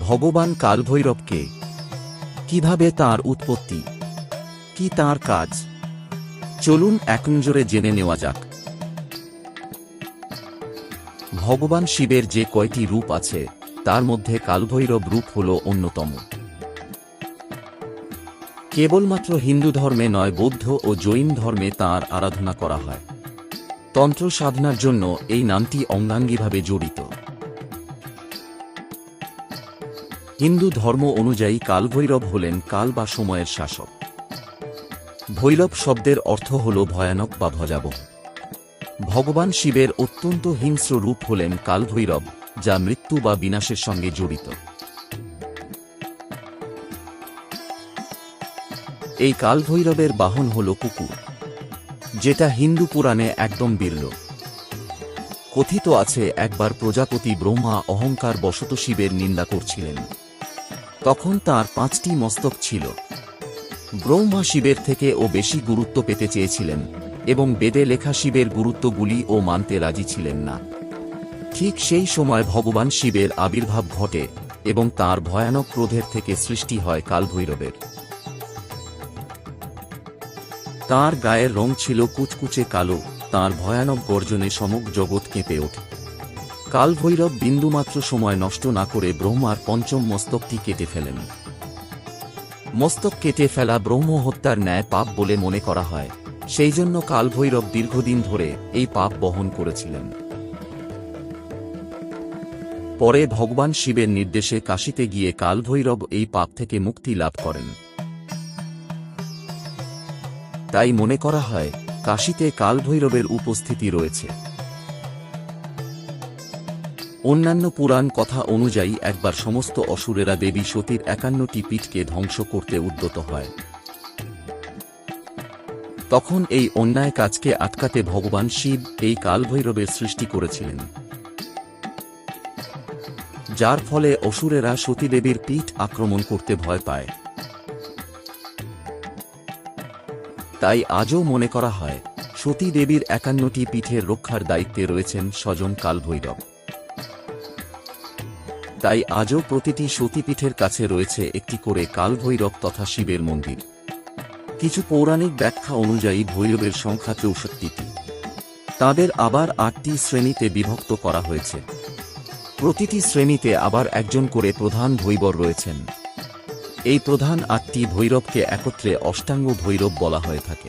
ভগবান কালভৈরবকে। কীভাবে তার উৎপত্তি? কি তার কাজ? চলুন এক নজরে জেনে নেওয়া যাক। ভগবান শিবের যে কয়টি রূপ আছে, তার মধ্যে কালভৈরব রূপ হল অন্যতম। কেবলমাত্র হিন্দু ধর্মে নয়, বৌদ্ধ ও জৈন ধর্মে তার আরাধনা করা হয়। তন্ত্র সাধনার জন্য এই নামটি অঙ্গাঙ্গিভাবে জড়িত। হিন্দু ধর্ম অনুযায়ী কালভৈরব হলেন কাল বা সময়ের শাসক। ভৈরব শব্দের অর্থ হল ভয়ানক বা ভজাবহ ভগবান শিবের অত্যন্ত হিংস্র রূপ হলেন কালভৈরব, যা মৃত্যু বা বিনাশের সঙ্গে জড়িত। এই কালভৈরবের বাহন হল কুকুর, যেটা হিন্দু পুরাণে একদম বিরল। কথিত আছে, একবার প্রজাপতি ব্রহ্মা অহংকার বশত শিবের নিন্দা করছিলেন। তখন তার পাঁচটি মস্তক ছিল। ব্রহ্মা শিবের থেকে ও বেশি গুরুত্ব পেতে চেয়েছিলেন এবং বেদে লেখা শিবের গুরুত্বগুলি ও মানতে রাজি ছিলেন না। ঠিক সেই সময় ভগবান শিবের আবির্ভাব ঘটে এবং তার ভয়ানক ক্রোধের থেকে সৃষ্টি হয় কালভৈরবের। তার গায়ের রং ছিল কুচকুচে কালো, তার ভয়ানক গর্জনে সমগ্র জগৎ কেঁপে ওঠে। কালভৈরব বিন্দুমাত্র সময় নষ্ট না করে ব্রহ্মার পঞ্চম মস্তকটি কেটে ফেলেন। মস্তক কেটে ফেলা ব্রহ্ম হত্যার ন্যায় পাপ বলে মনে করা হয়। সেই জন্য কালভৈরব দীর্ঘদিন ধরে এই পাপ বহন করেছিলেন। পরে ভগবান শিবের নির্দেশে কাশিতে গিয়ে কালভৈরব এই পাপ থেকে মুক্তি লাভ করেন। তাই মনে করা হয়, কাশীতে কালভৈরবের উপস্থিতি রয়েছে। অন্যান্য পুরাণ কথা অনুযায়ী একবার সমস্ত অসুরেরা দেবী সতীর একান্নটি পীঠকে ধ্বংস করতে উদ্যত হয়। তখন এই অন্যায় কাজকে আটকাতে ভগবান শিব এই কালভৈরবের সৃষ্টি করেছিলেন। যার ফলে অসুরেরা সতীদেবীর পীঠ আক্রমণ করতে ভয় পায়। তাই আজও মনে করা হয় সতী দেবীর একান্নটি পীঠের রক্ষার দায়িত্বে রয়েছেন স্বজন কালভৈরব। তাই আজও প্রতিটি সতীপীঠের কাছে রয়েছে একটি করে কালভৈরব তথা শিবের মন্দির। কিছু পৌরাণিক ব্যাখ্যা অনুযায়ী ভৈরবের সংখ্যা চৌষট্টিটি। তাদের আবার আটটি শ্রেণীতে বিভক্ত করা হয়েছে। প্রতিটি শ্রেণীতে আবার একজন করে প্রধান ভৈবর রয়েছেন। এই প্রধান আটটি ভৈরবকে একত্রে অষ্টাঙ্গ ভৈরব বলা হয়ে থাকে।